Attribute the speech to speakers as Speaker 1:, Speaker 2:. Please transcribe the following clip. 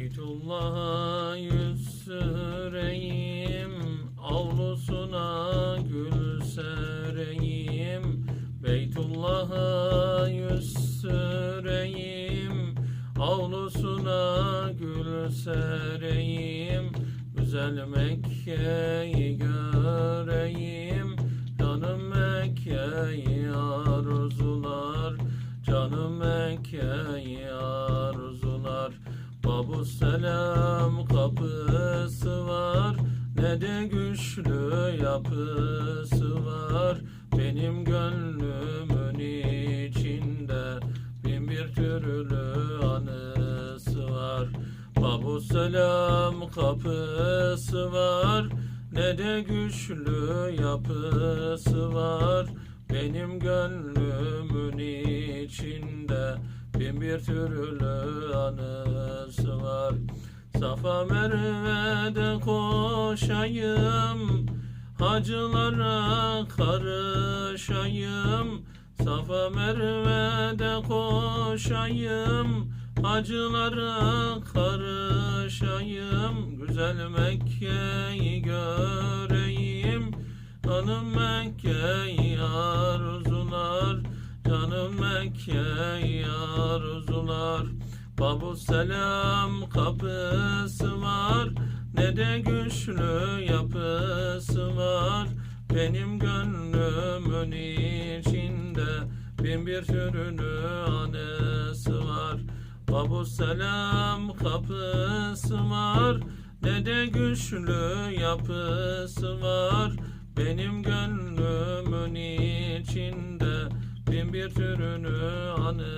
Speaker 1: Beytullah'a yüz süreyim Avlusuna gül sereyim Beytullah'a yüz süreyim Avlusuna gül sereyim Güzel Mekke'yi göreyim Canım Mekke'yi arzular. Canım Mekke'yi selam kapısı var. Ne de güçlü yapısı var. Benim gönlümün içinde Bin bir türlü anısı var. Babu selam kapısı var. Ne de güçlü yapısı var. Benim gönlümün içinde Bin bir türlü Safa Merve'de koşayım Hacılara karışayım. Safa Merve'de koşayım Hacılara karışayım. Güzel Mekke'yi göreyim Hanım Mekke'yi arzular Canım Mekke'yi arzular Babu selam kapısı var. Ne de güçlü yapısı var. Benim gönlümün içinde Bin bir türlü anısı var. Babu selam kapısı var. Ne de güçlü yapısı var. Benim gönlümün içinde Bin bir anısı var